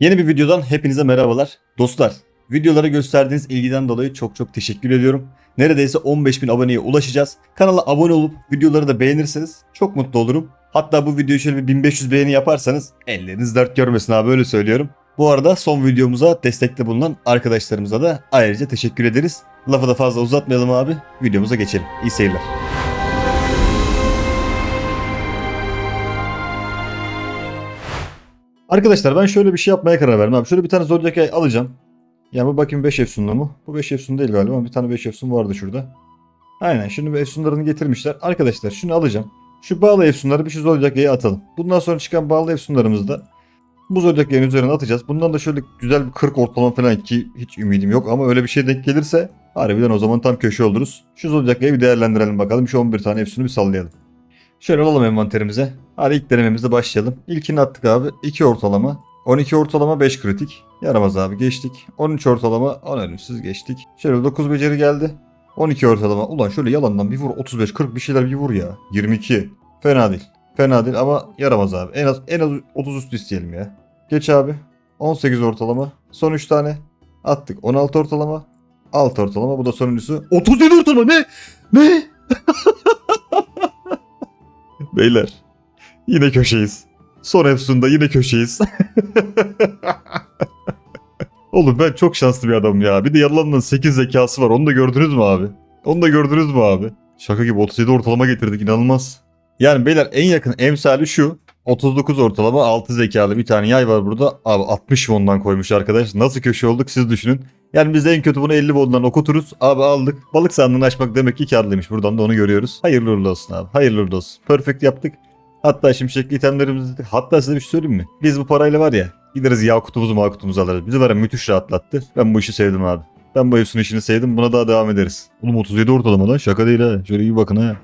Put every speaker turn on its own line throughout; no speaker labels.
Yeni bir videodan hepinize merhabalar. Dostlar, videolara gösterdiğiniz ilgiden dolayı çok çok teşekkür ediyorum. Neredeyse 15.000 aboneye ulaşacağız. Kanala abone olup videoları da beğenirseniz çok mutlu olurum. Hatta bu videoyu şöyle bir 1500 beğeni yaparsanız elleriniz dert görmesin abi öyle söylüyorum. Bu arada son videomuza destekte bulunan arkadaşlarımıza da ayrıca teşekkür ederiz. Lafı da fazla uzatmayalım abi. Videomuza geçelim. İyi seyirler. Arkadaşlar ben şöyle bir şey yapmaya karar verdim abi. Şöyle bir tane Zodiac Eye alacağım. Yani bu bakayım 5 efsunlu mu? Bu 5 efsun değil galiba ama bir tane 5 efsun vardı şurada. Aynen şimdi efsunlarını getirmişler. Arkadaşlar şunu alacağım. Şu bağlı efsunları bir şu Zodiac Eye'e atalım. Bundan sonra çıkan bağlı efsunlarımızı da bu Zodiac Eye'in üzerine atacağız. Bundan da şöyle güzel bir 40 ortalama falan ki hiç ümidim yok ama öyle bir şey denk gelirse harbiden o zaman tam köşe oluruz. Şu Zodiac Eye'i bir değerlendirelim bakalım. Şu 11 tane efsunu bir sallayalım. Şöyle alalım envanterimize. Hadi ilk denememizde başlayalım. İlkini attık abi. 2 ortalama. 12 ortalama 5 kritik. Yaramaz abi geçtik. 13 ortalama 10 ölümsüz geçtik. Şöyle 9 beceri geldi. 12 ortalama. Ulan şöyle yalandan bir vur 35 40 bir şeyler bir vur ya. 22. Fena değil. Fena değil ama yaramaz abi. En az en az 30 üstü isteyelim ya. Geç abi. 18 ortalama. Son 3 tane. Attık. 16 ortalama. 6 ortalama. Bu da sonuncusu. 37 ortalama ne? Ne? Beyler. Yine köşeyiz. Son Efsun'da yine köşeyiz. Oğlum ben çok şanslı bir adamım ya. Bir de yalanın 8 zekası var. Onu da gördünüz mü abi? Onu da gördünüz mü abi? Şaka gibi 37 ortalama getirdik inanılmaz. Yani beyler en yakın emsali şu. 39 ortalama 6 zekalı bir tane yay var burada. Abi 60 won'dan koymuş arkadaş. Nasıl köşe olduk siz düşünün. Yani biz de en kötü bunu 50 won'dan okuturuz. Abi aldık. Balık sandığını açmak demek ki karlıymış. Buradan da onu görüyoruz. Hayırlı uğurlu olsun abi. Hayırlı uğurlu olsun. Perfect yaptık. Hatta şimşekli itemlerimizi hatta size bir şey söyleyeyim mi? Biz bu parayla var ya gideriz yakutumuzu makutumuzu alırız. Bizi var ya müthiş rahatlattı. Ben bu işi sevdim abi. Ben bu Efsun işini sevdim. Buna daha devam ederiz. Oğlum 37 ortalama lan şaka değil ha. Şöyle iyi bakın ha.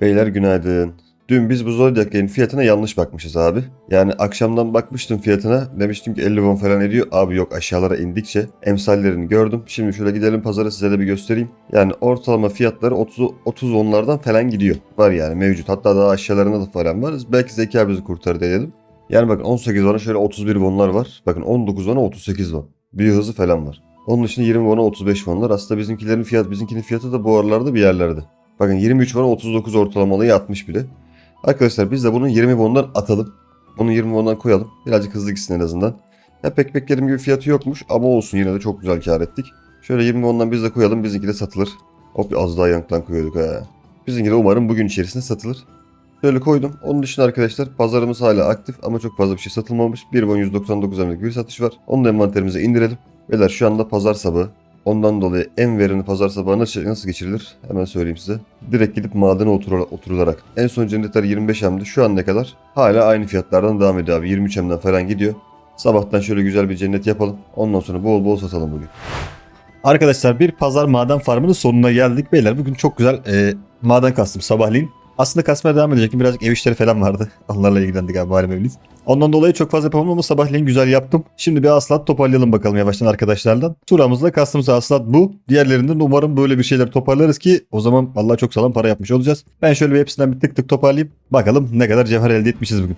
Beyler günaydın. Dün biz bu Zodiac Game'in fiyatına yanlış bakmışız abi. Yani akşamdan bakmıştım fiyatına. Demiştim ki 50 won falan ediyor. Abi yok aşağılara indikçe emsallerini gördüm. Şimdi şöyle gidelim pazara size de bir göstereyim. Yani ortalama fiyatları 30 30 wonlardan falan gidiyor. Var yani mevcut. Hatta daha aşağılarında da falan var. Belki zeka bizi kurtarır diyelim. Yani bakın 18 won'a şöyle 31 wonlar var. Bakın 19 won'a 38 won. Bir hızı falan var. Onun dışında 20 won'a 35 wonlar. Aslında bizimkilerin fiyat, bizimkinin fiyatı da bu aralarda bir yerlerde. Bakın 23 won'a 39 ortalamalı yatmış bile. Arkadaşlar biz de bunun 20 won'dan atalım. Bunu 20 won'dan koyalım. Birazcık hızlı gitsin en azından. Ya pek beklediğim gibi fiyatı yokmuş ama olsun yine de çok güzel kar ettik. Şöyle 20 won'dan biz de koyalım. Bizimki de satılır. Hop az daha yanktan koyuyorduk ha. Bizimki de umarım bugün içerisinde satılır. Şöyle koydum. Onun dışında arkadaşlar pazarımız hala aktif ama çok fazla bir şey satılmamış. 1 won 199 emlik bir satış var. Onu da envanterimize indirelim. Beyler şu anda pazar sabahı. Ondan dolayı en verimli pazar sabahı nasıl, nasıl geçirilir? Hemen söyleyeyim size. Direkt gidip madene otur, oturularak. En son cennetler 25 M'di. Şu an ne kadar? Hala aynı fiyatlardan devam ediyor abi. 23 M'den falan gidiyor. Sabahtan şöyle güzel bir cennet yapalım. Ondan sonra bol bol satalım bugün.
Arkadaşlar bir pazar maden farmının sonuna geldik. Beyler bugün çok güzel e, maden kastım sabahleyin. Aslında kasmaya devam edecektim. Birazcık ev işleri falan vardı. Onlarla ilgilendik abi malum evliyiz. Ondan dolayı çok fazla yapamadım ama sabahleyin güzel yaptım. Şimdi bir aslat toparlayalım bakalım yavaştan arkadaşlardan. Turamızla kastımız aslat bu. Diğerlerinden umarım böyle bir şeyler toparlarız ki o zaman vallahi çok sağlam para yapmış olacağız. Ben şöyle bir hepsinden bir tık tık toparlayayım. Bakalım ne kadar cevher elde etmişiz bugün.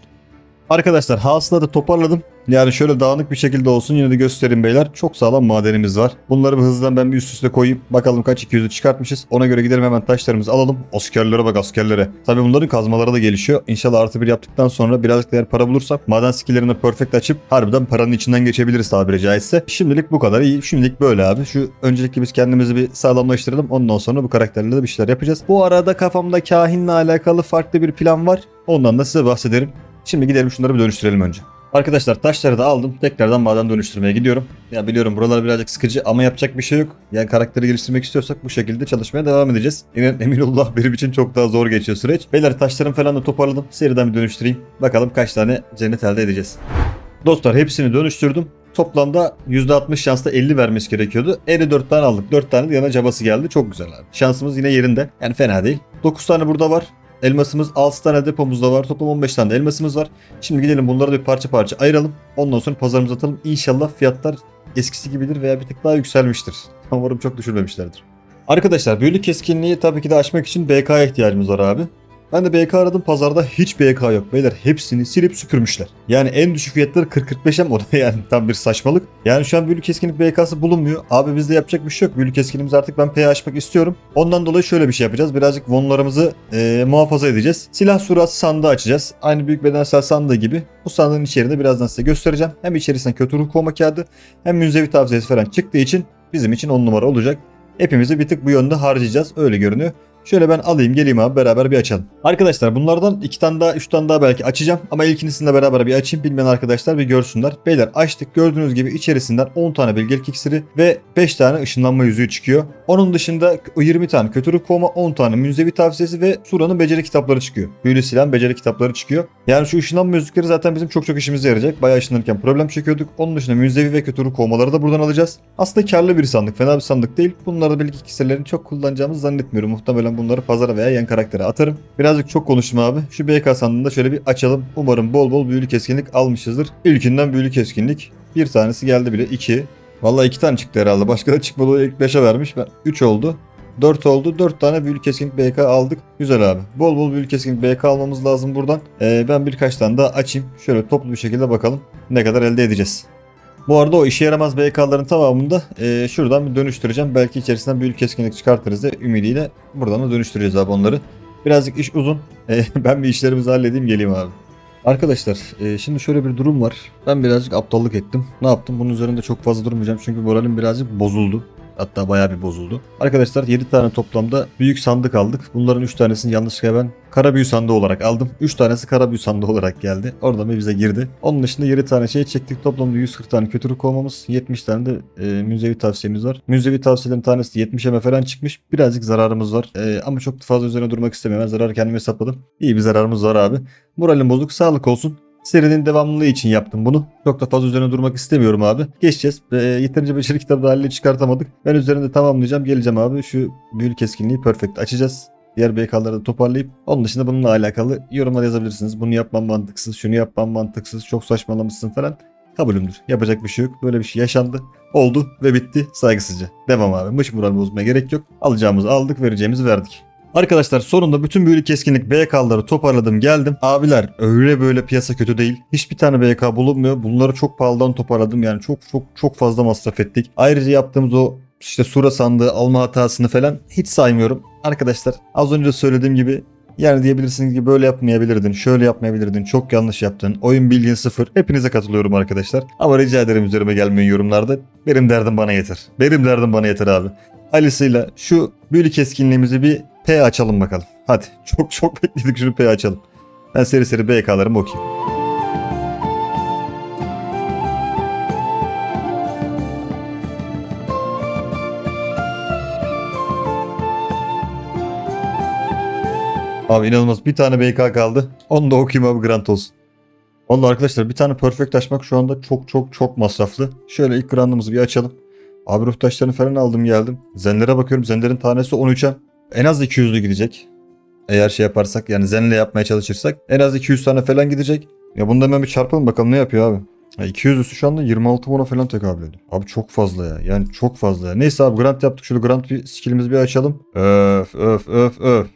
Arkadaşlar hasılatı toparladım. Yani şöyle dağınık bir şekilde olsun yine de göstereyim beyler. Çok sağlam madenimiz var. Bunları bir hızlıdan ben bir üst üste koyayım. Bakalım kaç 200'ü çıkartmışız. Ona göre gidelim hemen taşlarımızı alalım. Askerlere bak askerlere. Tabi bunların kazmaları da gelişiyor. İnşallah artı bir yaptıktan sonra birazcık eğer para bulursak maden skillerini perfect açıp harbiden paranın içinden geçebiliriz tabiri caizse. Şimdilik bu kadar iyi. Şimdilik böyle abi. Şu öncelikle biz kendimizi bir sağlamlaştıralım. Ondan sonra bu karakterlerle de bir şeyler yapacağız. Bu arada kafamda kahinle alakalı farklı bir plan var. Ondan da size bahsederim. Şimdi gidelim şunları bir dönüştürelim önce. Arkadaşlar taşları da aldım. Tekrardan maden dönüştürmeye gidiyorum. Ya biliyorum buralar birazcık sıkıcı ama yapacak bir şey yok. Yani karakteri geliştirmek istiyorsak bu şekilde çalışmaya devam edeceğiz. Yine eminullah benim için çok daha zor geçiyor süreç. Beyler taşlarımı falan da toparladım. Seriden bir dönüştüreyim. Bakalım kaç tane cennet elde edeceğiz. Dostlar hepsini dönüştürdüm. Toplamda %60 şansla 50 vermesi gerekiyordu. 54 tane aldık. 4 tane de yana cabası geldi. Çok güzel abi. Şansımız yine yerinde. Yani fena değil. 9 tane burada var. Elmasımız 6 tane depomuzda var. Toplam 15 tane de elmasımız var. Şimdi gidelim bunları da bir parça parça ayıralım. Ondan sonra pazarımıza atalım. İnşallah fiyatlar eskisi gibidir veya bir tık daha yükselmiştir. Umarım çok düşürmemişlerdir. Arkadaşlar büyülü keskinliği tabii ki de aşmak için BK'ya ihtiyacımız var abi. Ben de BK aradım pazarda hiç BK yok. Beyler hepsini silip süpürmüşler. Yani en düşük fiyatları 40-45'e mi o da yani tam bir saçmalık. Yani şu an büyülü keskinlik BK'sı bulunmuyor. Abi bizde yapacak bir şey yok. Büyülü keskinimizi artık ben P açmak istiyorum. Ondan dolayı şöyle bir şey yapacağız. Birazcık vonlarımızı e, muhafaza edeceğiz. Silah surası sandığı açacağız. Aynı büyük bedensel sandığı gibi. Bu sandığın içeriğini birazdan size göstereceğim. Hem içerisinde kötü ruh kovma kağıdı hem münzevi tavsiyesi falan çıktığı için bizim için 10 numara olacak. Hepimizi bir tık bu yönde harcayacağız. Öyle görünüyor. Şöyle ben alayım geleyim abi beraber bir açalım. Arkadaşlar bunlardan iki tane daha üç tane daha belki açacağım. Ama ilkinisini de beraber bir açayım. Bilmeyen arkadaşlar bir görsünler. Beyler açtık gördüğünüz gibi içerisinden 10 tane bilgelik iksiri ve 5 tane ışınlanma yüzüğü çıkıyor. Onun dışında 20 tane kötü ruh kovma, 10 tane münzevi tavsiyesi ve Sura'nın beceri kitapları çıkıyor. Büyülü silah beceri kitapları çıkıyor. Yani şu ışınlanma yüzükleri zaten bizim çok çok işimize yarayacak. Bayağı ışınlanırken problem çekiyorduk. Onun dışında münzevi ve kötü ruh kovmaları da buradan alacağız. Aslında karlı bir sandık. Fena bir sandık değil. Bunlarda bilgi iksirlerini çok kullanacağımızı zannetmiyorum. Muhtemelen bunları pazara veya yan karaktere atarım. Birazcık çok konuştum abi. Şu BK sandığını da şöyle bir açalım. Umarım bol bol büyülü keskinlik almışızdır. İlkinden büyülü keskinlik. Bir tanesi geldi bile. iki. Vallahi iki tane çıktı herhalde. Başka da çıkmadı. İlk 5'e vermiş. Ben 3 oldu. 4 oldu. 4 tane büyülü keskinlik BK aldık. Güzel abi. Bol bol büyülü keskinlik BK almamız lazım buradan. Ee, ben birkaç tane daha açayım. Şöyle toplu bir şekilde bakalım ne kadar elde edeceğiz. Bu arada o işe yaramaz BK'ların tamamını da e, şuradan bir dönüştüreceğim. Belki içerisinden büyülü keskinlik çıkartırız da ümidiyle buradan da dönüştüreceğiz abi onları. Birazcık iş uzun. E, ben bir işlerimizi halledeyim geleyim abi. Arkadaşlar e, şimdi şöyle bir durum var. Ben birazcık aptallık ettim. Ne yaptım? Bunun üzerinde çok fazla durmayacağım çünkü moralim birazcık bozuldu. Hatta bayağı bir bozuldu. Arkadaşlar 7 tane toplamda büyük sandık aldık. Bunların 3 tanesini yanlışlıkla ben kara büyü sandığı olarak aldım. 3 tanesi kara büyü sandığı olarak geldi. Oradan bir bize girdi. Onun dışında 7 tane şey çektik. Toplamda 140 tane kötülük kovmamız. 70 tane de e, münzevi tavsiyemiz var. Münzevi tavsiyelerin tanesi 70 eme falan çıkmış. Birazcık zararımız var. E, ama çok fazla üzerine durmak istemiyorum. Ben zararı kendime hesapladım. İyi bir zararımız var abi. Moralim bozuk. Sağlık olsun. Serinin devamlılığı için yaptım bunu. Çok da fazla üzerine durmak istemiyorum abi. Geçeceğiz. E, yeterince beceri kitabı haline çıkartamadık. Ben üzerinde tamamlayacağım. Geleceğim abi. Şu büyülü keskinliği perfect açacağız. Diğer BK'ları da toparlayıp onun dışında bununla alakalı yorumlar yazabilirsiniz. Bunu yapmam mantıksız, şunu yapmam mantıksız, çok saçmalamışsın falan. Kabulümdür. Yapacak bir şey yok. Böyle bir şey yaşandı. Oldu ve bitti saygısızca. Devam abi. Mış moral bozmaya gerek yok. Alacağımızı aldık, vereceğimizi verdik. Arkadaşlar sonunda bütün büyülü keskinlik BK'ları toparladım geldim. Abiler öyle böyle piyasa kötü değil. Hiçbir tane BK bulunmuyor. Bunları çok pahalıdan toparladım. Yani çok çok çok fazla masraf ettik. Ayrıca yaptığımız o işte sura sandığı alma hatasını falan hiç saymıyorum. Arkadaşlar az önce söylediğim gibi yani diyebilirsiniz ki böyle yapmayabilirdin, şöyle yapmayabilirdin, çok yanlış yaptın, oyun bilgin sıfır. Hepinize katılıyorum arkadaşlar. Ama rica ederim üzerime gelmeyin yorumlarda. Benim derdim bana yeter. Benim derdim bana yeter abi. Ali'siyle şu büyülü keskinliğimizi bir P açalım bakalım. Hadi çok çok bekledik şunu P açalım. Ben seri seri BK'larımı okuyayım. Abi inanılmaz bir tane BK kaldı. Onu da okuyayım abi grant olsun. Vallahi arkadaşlar bir tane perfect açmak şu anda çok çok çok masraflı. Şöyle ilk grandımızı bir açalım. Abi ruh taşlarını falan aldım geldim. Zenlere bakıyorum. Zenlerin tanesi 13'e. En az 200'lü gidecek. Eğer şey yaparsak yani zenle yapmaya çalışırsak en az 200 tane falan gidecek. Ya bunu da hemen bir çarpalım bakalım ne yapıyor abi. Ya 200 üstü şu anda 26 bona falan tekabül ediyor. Abi çok fazla ya. Yani çok fazla ya. Neyse abi grant yaptık. Şöyle grant bir skillimizi bir açalım. Öf öf öf öf.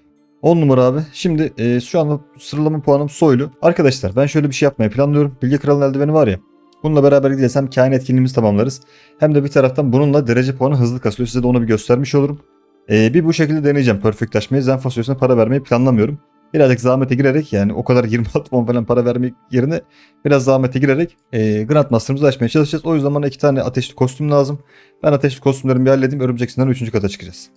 10 numara abi. Şimdi e, şu anda sıralama puanım soylu. Arkadaşlar ben şöyle bir şey yapmayı planlıyorum. Bilge Kral'ın eldiveni var ya. Bununla beraber gideceğiz hem kain etkinliğimizi tamamlarız. Hem de bir taraftan bununla derece puanı hızlı kasılıyor. Size de onu bir göstermiş olurum. Ee, bir bu şekilde deneyeceğim perfect açmayı. Zen fasulyesine para vermeyi planlamıyorum. Birazcık zahmete girerek yani o kadar 26 puan falan para vermek yerine biraz zahmete girerek e, Grandmaster'ımızı açmaya çalışacağız. O yüzden bana iki tane ateşli kostüm lazım. Ben ateşli kostümlerimi bir halledeyim. Örümcek Sinan'ın 3. kata çıkacağız.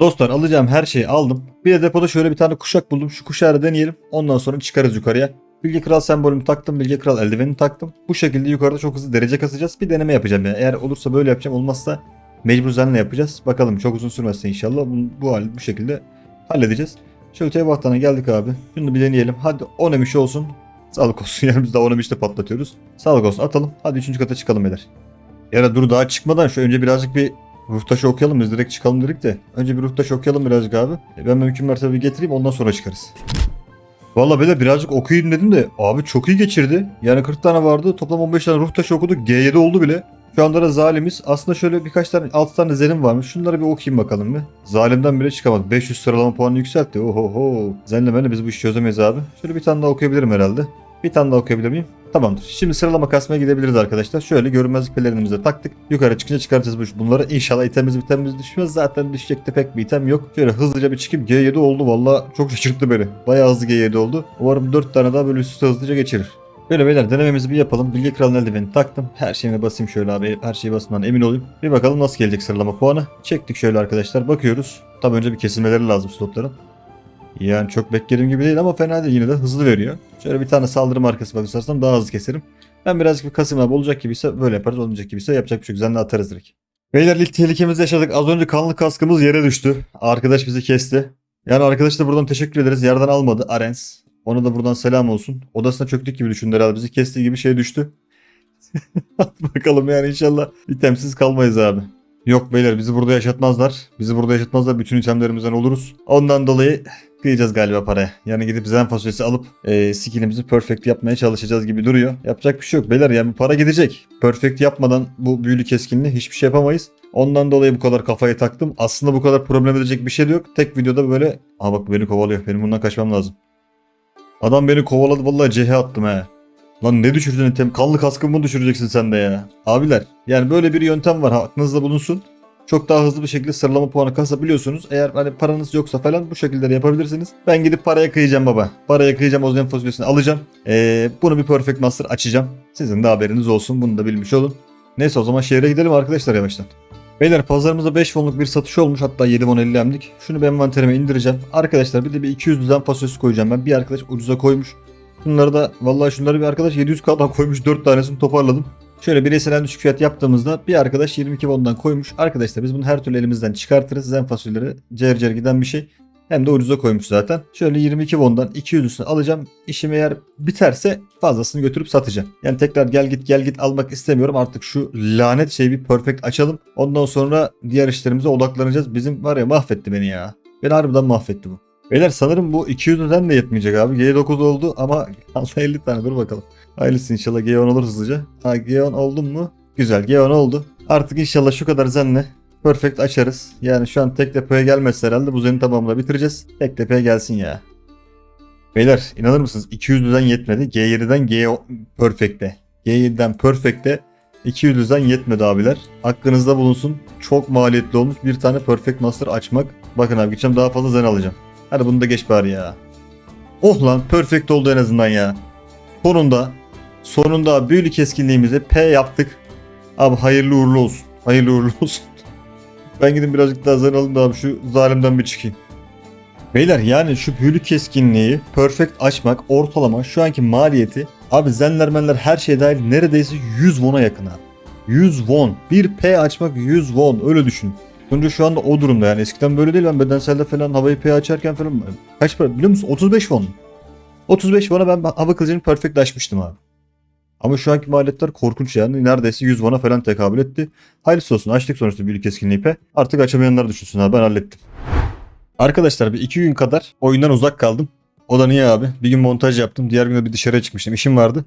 Dostlar alacağım her şeyi aldım. Bir de depoda şöyle bir tane kuşak buldum. Şu kuşağı da deneyelim. Ondan sonra çıkarız yukarıya. Bilge Kral sembolümü taktım. Bilge Kral eldivenini taktım. Bu şekilde yukarıda çok hızlı derece kasacağız. Bir deneme yapacağım yani. Eğer olursa böyle yapacağım. Olmazsa mecbur zenle yapacağız. Bakalım çok uzun sürmezse inşallah. Bu, bu hal bu şekilde halledeceğiz. Şöyle Teyvahta'na geldik abi. Şunu bir deneyelim. Hadi 10 emiş olsun. Sağlık olsun. Yani biz daha 10 emişte patlatıyoruz. Sağlık olsun atalım. Hadi 3. kata çıkalım beyler. Ya da dur daha çıkmadan şu önce birazcık bir ruh taşı okuyalım. Biz direkt çıkalım dedik de. Önce bir ruh taşı okuyalım birazcık abi. E, Ben mümkün mertebe getireyim ondan sonra çıkarız. Valla böyle birazcık okuyayım dedim de abi çok iyi geçirdi. Yani 40 tane vardı. Toplam 15 tane ruh taşı okuduk. G7 oldu bile. Şu anda da zalimiz. Aslında şöyle birkaç tane 6 tane zenim varmış. Şunları bir okuyayım bakalım bir. Zalimden bile çıkamadı. 500 sıralama puanı yükseltti. Ohoho. Zenle biz bu işi çözemeyiz abi. Şöyle bir tane daha okuyabilirim herhalde. Bir tane daha okuyabilir miyim? Tamamdır. Şimdi sıralama kasmaya gidebiliriz arkadaşlar. Şöyle görünmezlik pelerini de taktık. Yukarı çıkınca çıkartacağız bu- bunları. İnşallah itemimiz itemimiz düşmez. Zaten düşecek de pek bir item yok. Şöyle hızlıca bir çıkıp G7 oldu. Valla çok şaşırttı beni. Bayağı hızlı G7 oldu. Umarım 4 tane daha böyle üst üste hızlıca geçirir. Böyle beyler denememizi bir yapalım. Bilgi kralının eldiveni taktım. Her şeyine basayım şöyle abi. Her şeyi basından emin olayım. Bir bakalım nasıl gelecek sıralama puanı. Çektik şöyle arkadaşlar. Bakıyoruz. Tabi önce bir kesilmeleri lazım slotların. Yani çok beklediğim gibi değil ama fena değil yine de hızlı veriyor. Şöyle bir tane saldırı markası bakırsarsam daha hızlı keserim. Ben birazcık bir kasım abi olacak gibiyse böyle yaparız olmayacak gibiyse yapacak bir şey. Zenne atarız direkt. Beyler ilk tehlikemizi yaşadık. Az önce kanlı kaskımız yere düştü. Arkadaş bizi kesti. Yani arkadaş da buradan teşekkür ederiz. Yerden almadı Arens. Ona da buradan selam olsun. Odasına çöktük gibi düşündü herhalde. Bizi kestiği gibi şey düştü. Bakalım yani inşallah itemsiz kalmayız abi. Yok beyler bizi burada yaşatmazlar. Bizi burada yaşatmazlar. Bütün itemlerimizden oluruz. Ondan dolayı kıyacağız galiba paraya. Yani gidip zen fasulyesi alıp e, skillimizi perfect yapmaya çalışacağız gibi duruyor. Yapacak bir şey yok beyler yani para gidecek. Perfect yapmadan bu büyülü keskinliği hiçbir şey yapamayız. Ondan dolayı bu kadar kafayı taktım. Aslında bu kadar problem edecek bir şey de yok. Tek videoda böyle... Aa bak beni kovalıyor. Benim bundan kaçmam lazım. Adam beni kovaladı vallahi CH attım he. Lan ne düşürdün item? Kanlı kaskımı mı düşüreceksin sen de ya? Abiler yani böyle bir yöntem var aklınızda bulunsun. Çok daha hızlı bir şekilde sıralama puanı kasabiliyorsunuz. Eğer hani paranız yoksa falan bu şekilde de yapabilirsiniz. Ben gidip paraya kıyacağım baba. Paraya kıyacağım o zaman fasulyesini alacağım. Ee, bunu bir Perfect Master açacağım. Sizin de haberiniz olsun. Bunu da bilmiş olun. Neyse o zaman şehre gidelim arkadaşlar yavaştan. Beyler pazarımızda 5 fonluk bir satış olmuş hatta 7 fon 50 emlik. Şunu ben envanterime indireceğim. Arkadaşlar bir de bir 200 düzen fasulyesi koyacağım ben. Bir arkadaş ucuza koymuş. Bunları da vallahi şunları bir arkadaş 700 kdan koymuş 4 tanesini toparladım. Şöyle bireysel düşük fiyat yaptığımızda bir arkadaş 22 bondan koymuş. Arkadaşlar biz bunu her türlü elimizden çıkartırız. Zen fasulyeleri cer cer giden bir şey. Hem de ucuza koymuş zaten. Şöyle 22 bondan 200'üsünü alacağım. İşim eğer biterse fazlasını götürüp satacağım. Yani tekrar gel git gel git almak istemiyorum. Artık şu lanet şeyi bir perfect açalım. Ondan sonra diğer işlerimize odaklanacağız. Bizim var ya mahvetti beni ya. Beni harbiden mahvetti bu. Beyler sanırım bu 200'den de yetmeyecek abi. G9 oldu ama kaldı 50 tane dur bakalım. Hayırlısı inşallah G10 olur hızlıca. Ha G10 oldu mu? Güzel G10 oldu. Artık inşallah şu kadar zenle perfect açarız. Yani şu an tek tepeye gelmezse herhalde bu zenin tamamını bitireceğiz. Tek tepeye gelsin ya. Beyler inanır mısınız 200'den yetmedi. G7'den G perfect'e. G7'den perfect'e 200'den yetmedi abiler. Hakkınızda bulunsun. Çok maliyetli olmuş bir tane perfect master açmak. Bakın abi gideceğim daha fazla zen alacağım. Hadi bunu da geç bari ya. Oh lan perfect oldu en azından ya. Sonunda sonunda büyülü keskinliğimizi P yaptık. Abi hayırlı uğurlu olsun. Hayırlı uğurlu olsun. Ben gidin birazcık daha zen alayım da abi şu zalimden bir çıkayım. Beyler yani şu büyülü keskinliği perfect açmak ortalama şu anki maliyeti abi zenlermenler her şey dahil neredeyse 100 won'a yakın abi. 100 won. Bir P açmak 100 won öyle düşün. Önce şu anda o durumda yani eskiden böyle değil ben bedenselde falan havayı P açarken falan kaç para biliyor musun 35 won. 35 won'a ben hava kılıcını perfect açmıştım abi. Ama şu anki maliyetler korkunç yani. Neredeyse 100 won'a falan tekabül etti. Hayırlısı olsun açtık sonuçta büyülü keskinliği P. Artık açamayanlar düşünsün abi ben hallettim. Arkadaşlar bir iki gün kadar oyundan uzak kaldım. O da niye abi? Bir gün montaj yaptım. Diğer gün de bir dışarıya çıkmıştım. İşim vardı.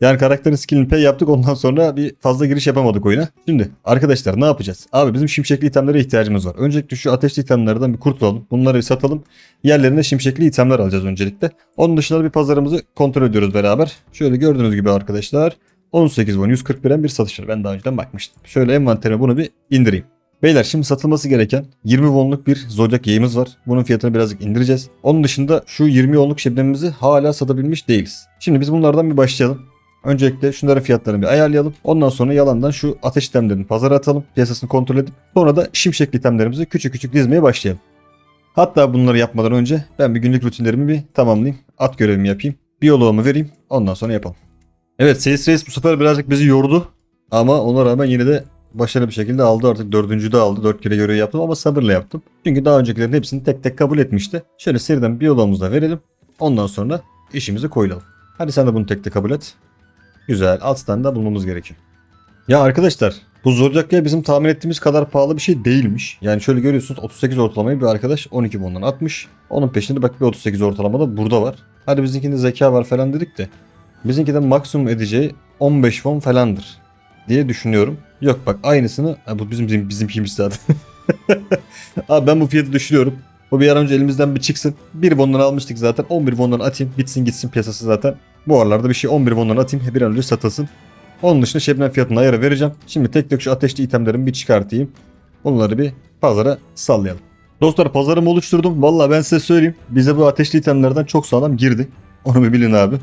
Yani karakterin skillini pay yaptık. Ondan sonra bir fazla giriş yapamadık oyuna. Şimdi arkadaşlar ne yapacağız? Abi bizim şimşekli itemlere ihtiyacımız var. Öncelikle şu ateşli itemlerden bir kurtulalım. Bunları bir satalım. Yerlerine şimşekli itemler alacağız öncelikle. Onun dışında bir pazarımızı kontrol ediyoruz beraber. Şöyle gördüğünüz gibi arkadaşlar. 18 won 141'en bir satış var. Ben daha önceden bakmıştım. Şöyle envanterime bunu bir indireyim. Beyler şimdi satılması gereken 20 wonluk bir Zodiac yayımız var. Bunun fiyatını birazcık indireceğiz. Onun dışında şu 20 wonluk şebnemimizi hala satabilmiş değiliz. Şimdi biz bunlardan bir başlayalım. Öncelikle şunların fiyatlarını bir ayarlayalım. Ondan sonra yalandan şu ateş itemlerini pazara atalım. Piyasasını kontrol edip sonra da şimşekli itemlerimizi küçük küçük dizmeye başlayalım. Hatta bunları yapmadan önce ben bir günlük rutinlerimi bir tamamlayayım. At görevimi yapayım. Biyoloğumu vereyim. Ondan sonra yapalım. Evet Seyis Reis bu sefer birazcık bizi yordu. Ama ona rağmen yine de başarılı bir şekilde aldı artık dördüncü de aldı. Dört kere görev yaptım ama sabırla yaptım. Çünkü daha öncekilerin hepsini tek tek kabul etmişti. Şöyle seriden biyoloğumuzu da verelim. Ondan sonra işimizi koyalım. Hadi sen de bunu tek tek kabul et. Güzel. Alttan da bulmamız gerekiyor. Ya arkadaşlar bu Zodiac Yay bizim tahmin ettiğimiz kadar pahalı bir şey değilmiş. Yani şöyle görüyorsunuz 38 ortalamayı bir arkadaş 12 bondan atmış. Onun peşinde bak bir 38 ortalama da burada var. Hadi bizimkinde zeka var falan dedik de. Bizimki de maksimum edeceği 15 won falandır. diye düşünüyorum. Yok bak aynısını bu bizim bizim bizimkiymiş zaten. Abi ben bu fiyatı düşünüyorum. Bu bir an önce elimizden bir çıksın. Bir bondan almıştık zaten. 11 bondan atayım. Bitsin gitsin piyasası zaten. Bu aralarda bir şey 11 bondan atayım. Bir an önce satılsın. Onun dışında Şebnem fiyatını ayarı vereceğim. Şimdi tek tek şu ateşli itemlerimi bir çıkartayım. Bunları bir pazara sallayalım. Dostlar pazarımı oluşturdum. Valla ben size söyleyeyim. Bize bu ateşli itemlerden çok sağlam girdi. Onu bir bilin abi.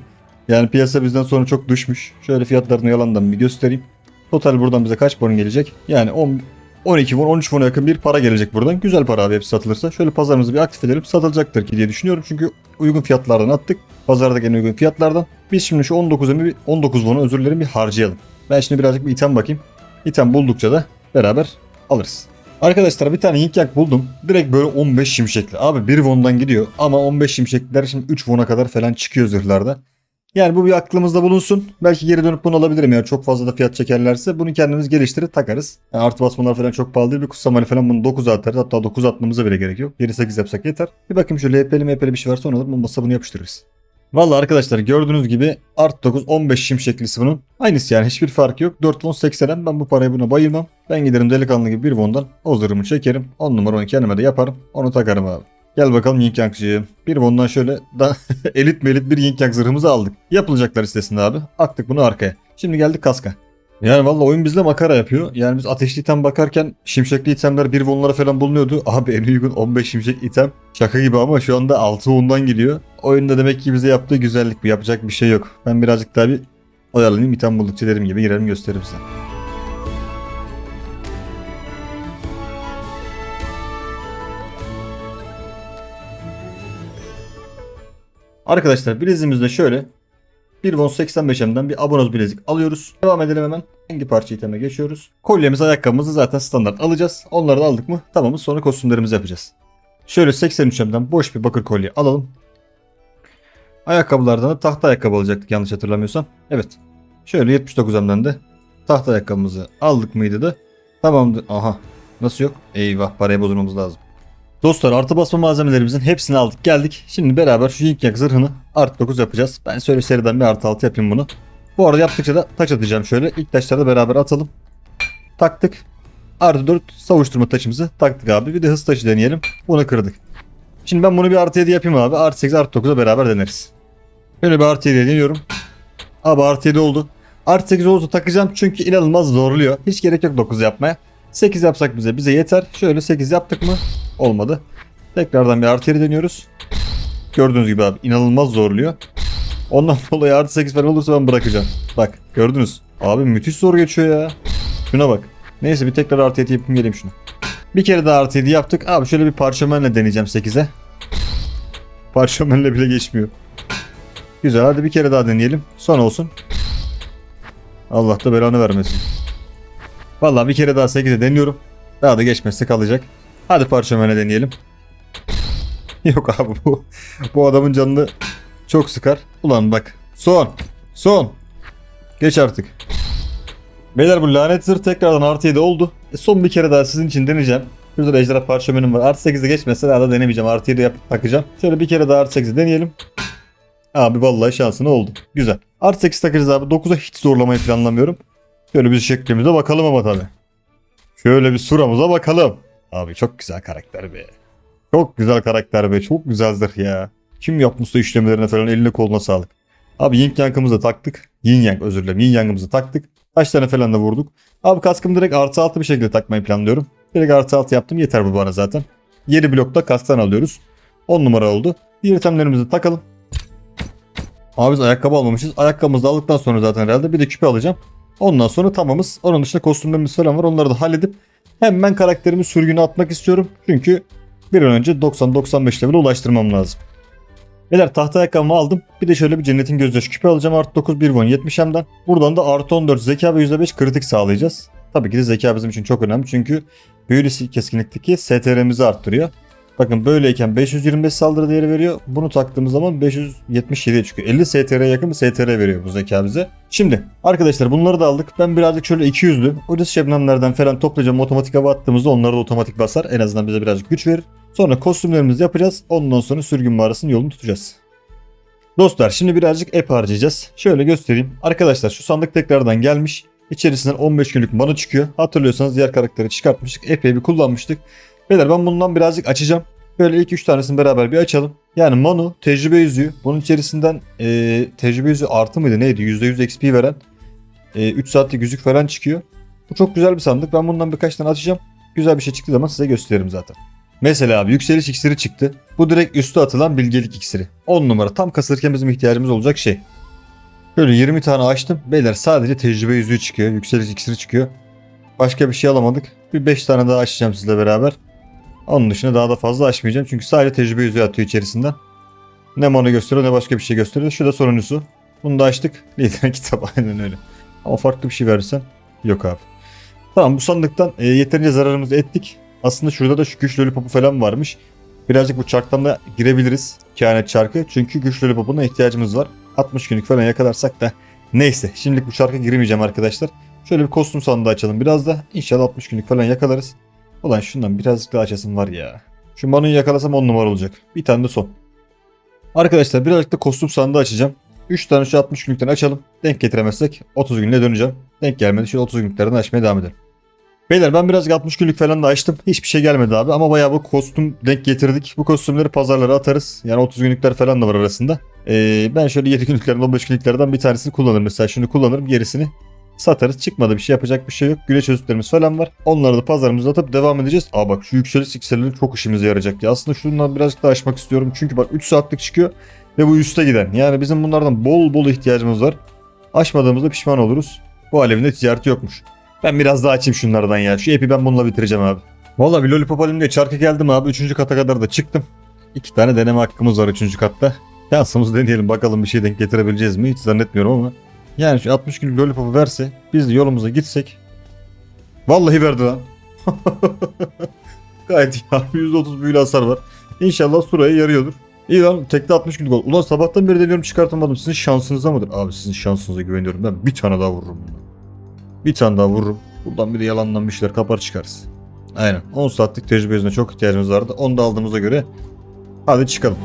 Yani piyasa bizden sonra çok düşmüş. Şöyle fiyatlarını yalandan bir göstereyim. Total buradan bize kaç bon gelecek? Yani 10, 12 won 13 won'a yakın bir para gelecek buradan. Güzel para abi hepsi satılırsa. Şöyle pazarımızı bir aktif edelim. Satılacaktır ki diye düşünüyorum. Çünkü uygun fiyatlardan attık. Pazarda en uygun fiyatlardan. Biz şimdi şu 19'u bir 19 won'u özür dilerim bir harcayalım. Ben şimdi birazcık bir item bakayım. İtem buldukça da beraber alırız. Arkadaşlar bir tane yak buldum. Direkt böyle 15 şimşekli. Abi 1 won'dan gidiyor ama 15 şimşekliler şimdi 3 won'a kadar falan çıkıyor zırhlarda. Yani bu bir aklımızda bulunsun. Belki geri dönüp bunu alabilirim ya. Çok fazla da fiyat çekerlerse bunu kendimiz geliştirip takarız. Yani artı basmalar falan çok pahalı değil. Bir kutsamalı falan bunu 9 atarız. Hatta 9 atmamıza bile gerek yok. 7-8 yapsak yeter. Bir bakayım şöyle HP'li MHP'li bir şey varsa onu alır. Olmazsa bunu yapıştırırız. Vallahi arkadaşlar gördüğünüz gibi Art 9 15 şimşeklisi bunun. Aynısı yani hiçbir farkı yok. 4 won 80'den ben bu parayı buna bayılmam. Ben giderim delikanlı gibi 1 won'dan o zırhımı çekerim. 10 numara onu kendime de yaparım. Onu takarım abi. Gel bakalım Yin Yang'cığım. Bir won'dan şöyle da elit melit bir Yin Yang zırhımızı aldık. Yapılacaklar listesinde abi. Attık bunu arkaya. Şimdi geldik kaska. Yani valla oyun bizle makara yapıyor. Yani biz ateşli item bakarken şimşekli itemler 1 won'lara falan bulunuyordu. Abi en uygun 15 şimşek item. Şaka gibi ama şu anda 6 won'dan gidiyor. Oyunda demek ki bize yaptığı güzellik bu. Yapacak bir şey yok. Ben birazcık daha bir oyalanayım. item buldukça derim gibi girerim gösteririm size. Arkadaşlar bileziğimizde şöyle bir won 85M'den bir abonoz bilezik alıyoruz. Devam edelim hemen. Hangi parça iteme geçiyoruz. Kolyemiz ayakkabımızı zaten standart alacağız. Onları da aldık mı tamamız sonra kostümlerimizi yapacağız. Şöyle 83M'den boş bir bakır kolye alalım. Ayakkabılardan da tahta ayakkabı alacaktık yanlış hatırlamıyorsam. Evet. Şöyle 79M'den de tahta ayakkabımızı aldık mıydı da. Tamamdır. Aha. Nasıl yok? Eyvah parayı bozulmamız lazım. Dostlar artı basma malzemelerimizin hepsini aldık geldik. Şimdi beraber şu Yin Yang zırhını artı 9 yapacağız. Ben şöyle seriden bir artı 6 yapayım bunu. Bu arada yaptıkça da taç atacağım şöyle. İlk taşları da beraber atalım. Taktık. Artı 4 savuşturma taşımızı taktık abi. Bir de hız taşı deneyelim. Bunu kırdık. Şimdi ben bunu bir artı 7 yapayım abi. Artı 8 artı 9'a beraber deneriz. Şöyle bir artı 7 deniyorum. Abi artı 7 oldu. Artı 8 oldu takacağım çünkü inanılmaz zorluyor. Hiç gerek yok 9 yapmaya. 8 yapsak bize bize yeter. Şöyle 8 yaptık mı? Olmadı. Tekrardan bir artı 7 deniyoruz. Gördüğünüz gibi abi inanılmaz zorluyor. Ondan dolayı artı 8 falan olursa ben bırakacağım. Bak gördünüz. Abi müthiş zor geçiyor ya. Şuna bak. Neyse bir tekrar artı 7 yapayım geleyim şunu. Bir kere daha artı 7 yaptık. Abi şöyle bir parşömenle deneyeceğim 8'e. Parşömenle bile geçmiyor. Güzel hadi bir kere daha deneyelim. Son olsun. Allah da belanı vermesin. Vallahi bir kere daha 8'e deniyorum. Daha da geçmezse kalacak. Hadi parşömene deneyelim. Yok abi bu. Bu adamın canını çok sıkar. Ulan bak. Son. Son. Geç artık. Beyler bu lanet zırh tekrardan artı 7 oldu. E son bir kere daha sizin için deneyeceğim. Şurada da ejderha parşömenim var. Artı 8'e geçmezse daha da denemeyeceğim. Artı 7 yapıp takacağım. Şöyle bir kere daha artı 8'e deneyelim. Abi vallahi şansına oldu. Güzel. Artı 8 takacağız abi. 9'a hiç zorlamayı planlamıyorum. Şöyle bir şeklimize bakalım ama tabi. Şöyle bir suramıza bakalım. Abi çok güzel karakter be. Çok güzel karakter be. Çok güzel zırh ya. Kim yapmışsa işlemlerine falan eline koluna sağlık. Abi Yin Yang'ımızı da taktık. Yin Yang özür dilerim. Yin Yang'ımızı taktık. Tane falan da vurduk. Abi kaskımı direkt artı altı bir şekilde takmayı planlıyorum. Direkt artı altı yaptım. Yeter bu bana zaten. 7 blokta kasktan alıyoruz. 10 numara oldu. Diğer itemlerimizi takalım. Abi biz ayakkabı almamışız. Ayakkabımızı aldıktan sonra zaten herhalde bir de küpe alacağım. Ondan sonra tamamız. Onun dışında kostümlerimiz falan var. Onları da halledip hemen karakterimi sürgüne atmak istiyorum. Çünkü bir an önce 90-95 level'e ulaştırmam lazım. Beyler tahta ayakkabımı aldım. Bir de şöyle bir cennetin gözyaşı küpe alacağım. Artı 9 1 won 70M'den. Buradan da artı 14 zeka ve %5 kritik sağlayacağız. Tabii ki de zeka bizim için çok önemli. Çünkü büyülü keskinlikteki STR'mizi arttırıyor. Bakın böyleyken 525 saldırı değeri veriyor. Bunu taktığımız zaman 577'ye çıkıyor. 50 STR'ye yakın bir STR veriyor bu zeka bize. Şimdi arkadaşlar bunları da aldık. Ben birazcık şöyle 200'lü Odys şebnemlerden falan toplayacağım. Otomatik hava attığımızda onları da otomatik basar. En azından bize birazcık güç verir. Sonra kostümlerimizi yapacağız. Ondan sonra sürgün mağarasının yolunu tutacağız. Dostlar şimdi birazcık ep harcayacağız. Şöyle göstereyim. Arkadaşlar şu sandık tekrardan gelmiş. İçerisinden 15 günlük mana çıkıyor. Hatırlıyorsanız diğer karakteri çıkartmıştık. Epey bir kullanmıştık. Beyler ben bundan birazcık açacağım. Böyle ilk 3 tanesini beraber bir açalım. Yani Manu, tecrübe yüzüğü. Bunun içerisinden e, tecrübe yüzüğü artı mıydı neydi? %100 XP veren. E, 3 saatlik yüzük falan çıkıyor. Bu çok güzel bir sandık. Ben bundan birkaç tane açacağım. Güzel bir şey çıktığı zaman size gösteririm zaten. Mesela abi yükseliş iksiri çıktı. Bu direkt üstü atılan bilgelik iksiri. 10 numara tam kasılırken bizim ihtiyacımız olacak şey. Böyle 20 tane açtım. Beyler sadece tecrübe yüzüğü çıkıyor. Yükseliş iksiri çıkıyor. Başka bir şey alamadık. Bir 5 tane daha açacağım sizle beraber. Onun dışında daha da fazla açmayacağım. Çünkü sadece tecrübe yüzüğü atıyor içerisinden. Ne mana gösteriyor ne başka bir şey gösteriyor. Şu da sonuncusu. Bunu da açtık. Liderin kitabı aynen öyle. Ama farklı bir şey verirsen yok abi. Tamam bu sandıktan e, yeterince zararımızı ettik. Aslında şurada da şu güç lollipopu falan varmış. Birazcık bu çarktan da girebiliriz. Kehanet çarkı. Çünkü güç lollipopuna ihtiyacımız var. 60 günlük falan yakalarsak da neyse. Şimdilik bu çarka girmeyeceğim arkadaşlar. Şöyle bir kostüm sandığı açalım biraz da. İnşallah 60 günlük falan yakalarız. Ulan şundan birazcık daha açasım var ya. Şu Manu'yu yakalasam 10 numara olacak. Bir tane de son. Arkadaşlar birazcık da kostüm sandığı açacağım. 3 tane şu 60 günlükten açalım. Denk getiremezsek 30 günle döneceğim. Denk gelmedi şu 30 günlüklerden açmaya devam edelim. Beyler ben birazcık 60 günlük falan da açtım. Hiçbir şey gelmedi abi ama bayağı bu kostüm denk getirdik. Bu kostümleri pazarlara atarız. Yani 30 günlükler falan da var arasında. Ee, ben şöyle 7 günlüklerden 15 günlüklerden bir tanesini kullanırım. Mesela şunu kullanırım gerisini satarız. Çıkmadı bir şey yapacak bir şey yok. Güneş özütlerimiz falan var. Onları da pazarımıza atıp devam edeceğiz. Aa bak şu yükseliş iksirleri çok işimize yarayacak ya. Aslında şundan birazcık daha açmak istiyorum. Çünkü bak 3 saatlik çıkıyor ve bu üste giden. Yani bizim bunlardan bol bol ihtiyacımız var. Açmadığımızda pişman oluruz. Bu alevinde ticareti yokmuş. Ben biraz daha açayım şunlardan ya. Şu epi ben bununla bitireceğim abi. Valla bir lollipop alayım diye çarka geldim abi. Üçüncü kata kadar da çıktım. İki tane deneme hakkımız var üçüncü katta. Şansımızı deneyelim bakalım bir şey denk getirebileceğiz mi? Hiç zannetmiyorum ama. Yani şu 60 günlük lollipopu verse biz de yolumuza gitsek. Vallahi verdi lan. Gayet iyi abi %30 büyülü hasar var. İnşallah Sura'ya yarıyordur. İyi lan tekte 60 günlük oldu. Ulan sabahtan beri deniyorum çıkartamadım. Sizin şansınıza mıdır? Abi sizin şansınıza güveniyorum. Ben bir tane daha vururum. Bir tane daha vururum. Buradan bir de yalandan bir şeyler kapar çıkarız. Aynen. 10 saatlik tecrübe çok ihtiyacımız vardı. Onu da aldığımıza göre hadi çıkalım.